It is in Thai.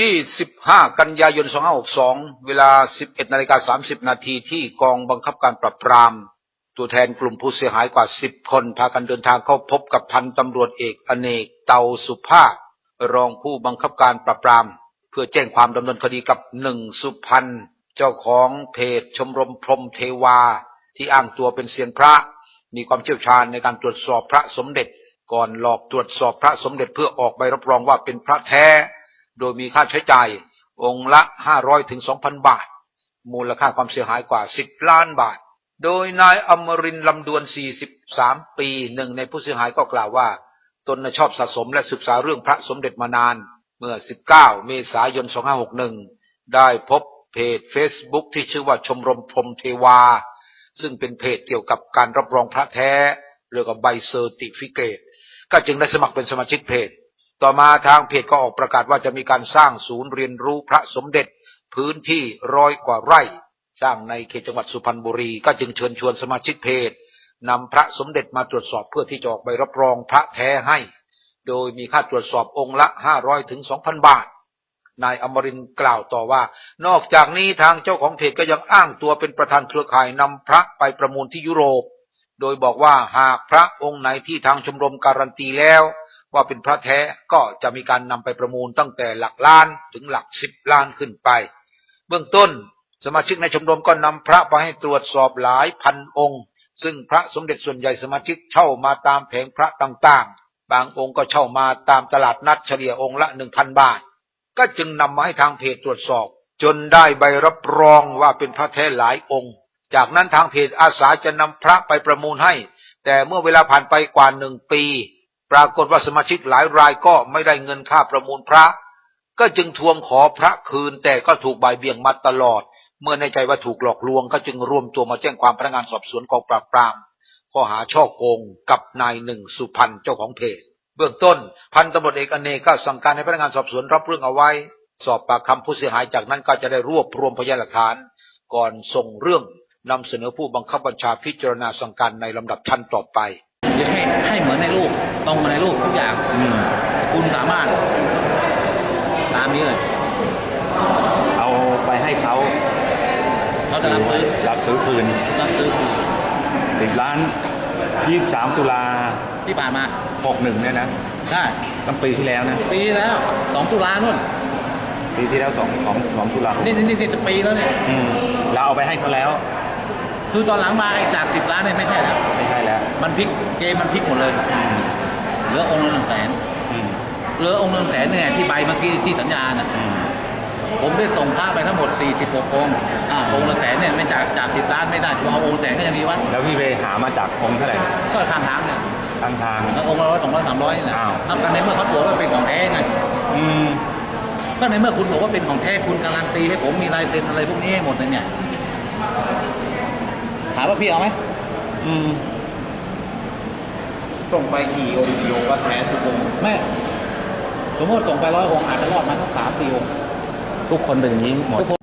25กันยายน2562เวลา11นาฬิกา30นาทีที่กองบังคับการปราบปราม ตัวแทนกลุ่มผู้เสียหายกว่า10คน พากันเดินทางเข้าพบกับพันตำรวจเอกอเนกเตาสุภาพ รองผู้บังคับการปราบปราม เพื่อแจ้งความดำเนินคดีกับหนึ่งสุพันธ์เจ้าของเพจชมรมพรมเทวา ที่อ้างตัวเป็นเซียนพระ มีความเชี่ยวชาญในการตรวจสอบพระสมเด็จ ก่อนหลอกตรวจสอบพระสมเด็จเพื่อออกใบรับรองว่าเป็นพระแท้ โดยมีค่าใช้จ่ายองค์ละ500ถึง2,000บาท มูลค่าความเสียหายกว่า10ล้านบาท โดยนายอมรินลำดวน43ปีหนึ่งในผู้เสียหายก็กล่าวว่า ตนชอบสะสมและศึกษาเรื่องพระสมเด็จมานาน เมื่อ19เมษายน2561ได้พบเพจ Facebook ที่ชื่อว่าชมรมพรมเทวา ซึ่งเป็นเพจเกี่ยวกับการรับรองพระแท้เรียกว่าใบเซอร์ติฟิเคตก็จึงได้สมัครเป็นสมาชิกเพจ ต่อมาทางเพจก็ออกประกาศว่าจะมีการสร้างศูนย์เรียนรู้พระสมเด็จพื้นที่ร้อยกว่าไร่ สร้างในเขตจังหวัดสุพรรณบุรี ก็จึงเชิญชวนสมาชิกเพจนำพระสมเด็จมาตรวจสอบเพื่อที่จะออกใบรับรองพระแท้ให้ โดยมีค่าตรวจสอบองค์ละ500ถึง2,000บาท นายอมรินกล่าวต่อว่า นอกจากนี้ทางเจ้าของเพจก็ยังอ้างตัวเป็นประธานเครือข่ายนำพระไปประมูลที่ยุโรป โดยบอกว่าหากพระองค์ไหนที่ทางชมรมการันตีแล้ว ว่าเป็นพระแท้ก็จะมีการนำไปประมูลตั้งแต่หลักล้านถึงหลักสิบล้านขึ้นไป เบื้องต้นสมาชิกในชมรมก็นำพระไปให้ตรวจสอบหลายพันองค์ ซึ่งพระสมเด็จส่วนใหญ่สมาชิกเช่ามาตามแผงพระต่างๆ บางองค์ก็เช่ามาตามตลาดนัดเฉลี่ยองค์ละหนึ่งพันบาท ก็จึงนำมาให้ทางเพจตรวจสอบ จนได้ใบรับรองว่าเป็นพระแท้หลายองค์ จากนั้นทางเพจอาสาจะนำพระไปประมูลให้ แต่เมื่อเวลาผ่านไปกว่าหนึ่งปี ปรากฏว่าสมาชิกหลายรายก็ไม่ได้เงินค่าประมูลพระ ก็จึงทวงขอพระคืน แต่ก็ถูกบ่ายเบี่ยงมาตลอด เมื่อในใจว่าถูกหลอกลวง ก็จึงรวมตัวมาแจ้งความพนักงานสอบสวนกองปราบปรามข้อหาช่อโกงกับนายหนึ่งสุพรรณเจ้าของเพจ เบื้องต้น พันตำรวจเอกอเนกก็สั่งการให้พนักงานสอบสวนรับเรื่องเอาไว้ สอบปากคำผู้เสียหายจากนั้นก็จะได้รวบรวมพยานหลักฐาน ก่อนส่งเรื่องนำเสนอผู้บังคับบัญชาพิจารณาสั่งการในลำดับชั้นต่อไป เดี๋ยวให้ให้เหมือนในรูปตรงกับในรูปทุกอย่างอืมคุณสามารถ ตามนี้เลยเอาไปให้เขาเขาจะรับซื้อรับซื้อคืนรับซื้อคือสิบล้านยี่สามตุลาที่ผ่านมาหกหนึ่งเนี่ยนะได้ตั้งปีที่แล้วนะปีแล้วสองตุลานู่นปีที่แล้วสองของสองตุลานี่นี่นี่นี่จะปีแล้วเนี่ยอืมเราเอาไปให้เขาแล้ว คือตอนหลังมาไอ้จากสิบล้านเนี่ยไม่ใช่แล้วไม่ใช่แล้ว มันพลิกเกมมันพลิกหมดเลยอืมเหลือองค์ละหนึ่งแสนอืมเหลือองค์ละหนึ่งแสนเนี่ยที่ใบเมื่อกี้ที่สัญญาน่ะอืมผมได้ส่งพระไปทั้งหมด 46 องค์อ่าองค์ละแสนเนี่ยไม่จากจากสิบล้านไม่ได้จะเอาองค์แสนก็ยังดีวะแล้วพี่ไปหามาจากองค์เท่าไหร่ก็ข้างทางเนี่ยทางทางแล้วองค์ละร้อยสองร้อยสามร้อยนี่แหละอ้าวเอากันในเมื่อเขาบอกว่าเป็นของแท้ไงอืมก็ในเมื่อคุณบอกว่าเป็นของแท้คุณการันตีให้ผมมีลายเซ็นอะไรพวกนี้ให้หมดเลยเนี่ยถามว่าพี่เอาไหมอืมส่งไปกี่องค์กี่องค์ก็แท้ทุกองค์ไม่สมมติส่งไปร้อยองค์อาจจะรอดมาสักสามสี่องค์ทุกคนเป็นอย่างนี้หมด